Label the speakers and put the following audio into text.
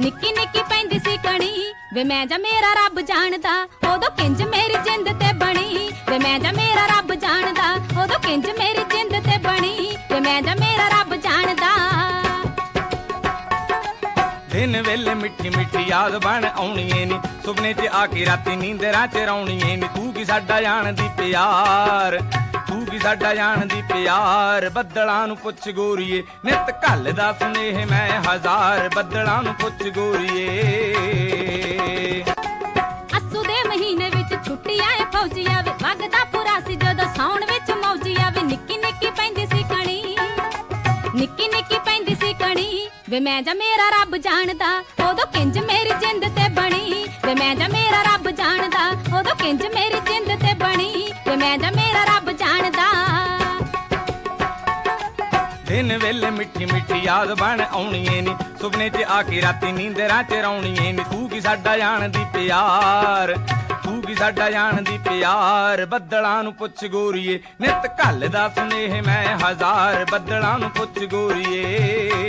Speaker 1: ਨਿੱਕੀ ਨਿੱਕੀ ਪੈਂਦੀ ਸੀ ਕਣੀ। ਵੇ ਮੈਂ ਜਾਂ ਮੇਰਾ ਰੱਬ ਜਾਣਦਾ, ਉਦੋਂ ਕਿੰਜ ਮੇਰੀ ਜਿੰਦ ਤੇ ਬਣੀ। ਵੇ ਮੈਂ ਜਾਂ ਮੇਰਾ ਰੱਬ ਜਾਣਦਾ, ਉਦੋਂ ਕਿੰਜ ਮੇਰੀ ਜਿੰਦ ਤੇ ਬਣੀ। ਵੇ ਮੈਂ ਜਾਂ ਮੇਰਾ ਰੱਬ ਜਾਣਦਾ।
Speaker 2: ਦਿਨ ਵੇਲੇ ਮਿੱਠੀ ਮਿੱਠੀ ਯਾਦ ਬਣ ਆਉਣੀ ਏ ਨੀ। ਸੁਪਨੇ 'ਚ ਆ ਕੇ ਰਾਤੀ ਨੀਂਦਰਾਂ 'ਚ ਰੌਣੀ ਏ ਨੀ। ਤੂੰ ਕੀ ਸਾਡਾ ਜਾਣਦੀ ਪਿਆਰ? ਸਾਡਾ ਜਾਣਦੀ ਪਿਆਰ, ਬੱਦਲਾਂ ਨੂੰ ਪੁੱਛ ਗੋਰੀਏ। ਨਿਤ ਘੱਲ ਸੁਨੇਹ ਮੈਂ ਹਜ਼ਾਰ, ਬੱਦਲਾਂ ਨੂੰ ਪੁੱਛ ਗੋਰੀਏ।
Speaker 1: ਅਸੂ ਦੇ ਮਹੀਨੇ ਵਿੱਚ ਛੁੱਟੀ ਆਏ ਫੌਜੀ ਆਵੇ ਵਗਦਾ ਪੂਰਾ ਸੀ ਜਦੋਂ ਸੌਣ ਵਿੱਚ ਮੌਜੀ ਆਵੇ ਨਿੱਕੀ ਨਿੱਕੀ ਪੈਂਦੀ ਸੀ ਕਣੀ। ਨਿੱਕੀ ਨਿੱਕੀ ਪੈਂਦੀ ਸੀ ਕਣੀ। ਵੇ ਮੈਂ ਜਾਂ ਮੇਰਾ ਰੱਬ ਜਾਣਦਾ, ਉਦੋਂ ਕਿੰਜ ਮੇਰੀ ਜਿੰਦ ਤੇ ਬਣੀ। ਵੇ ਮੈਂ ਜਾਂ ਮੇਰਾ ਰੱਬ ਜਾਣਦਾ, ਉਦੋਂ ਕਿੰਜ ਮੇਰੀ ਜਿੰਦ ਤੇ ਬਣੀ। ਵੇ ਮੈਂ ਜਾਂ
Speaker 2: ਦਿਨ ਵੇਲੇ ਮਿੱਠੀ ਮਿੱਠੀ ਯਾਦ ਬਣ ਆਉਣੀ ਏ ਨੀ। ਸੁਪਨੇ 'ਚ ਆ ਕੇ ਰਾਤੀ ਨੀਂਦਰਾਂ 'ਚ ਰੌਣੀ ਨੀ। ਤੂੰ ਕੀ ਸਾਡਾ ਜਾਣਦੀ ਪਿਆਰ ਤੂੰ ਕੀ ਸਾਡਾ ਜਾਣਦੀ ਪਿਆਰ। ਬੱਦਲਾਂ ਨੂੰ ਪੁੱਛ ਗੋਰੀਏ, ਨਿਤ ਘੱਲ ਦਾ ਸੁਨੇਹ ਮੈਂ ਹਜ਼ਾਰ। ਬੱਦਲਾਂ ਨੂੰ ਪੁੱਛ ਗੋਰੀਏ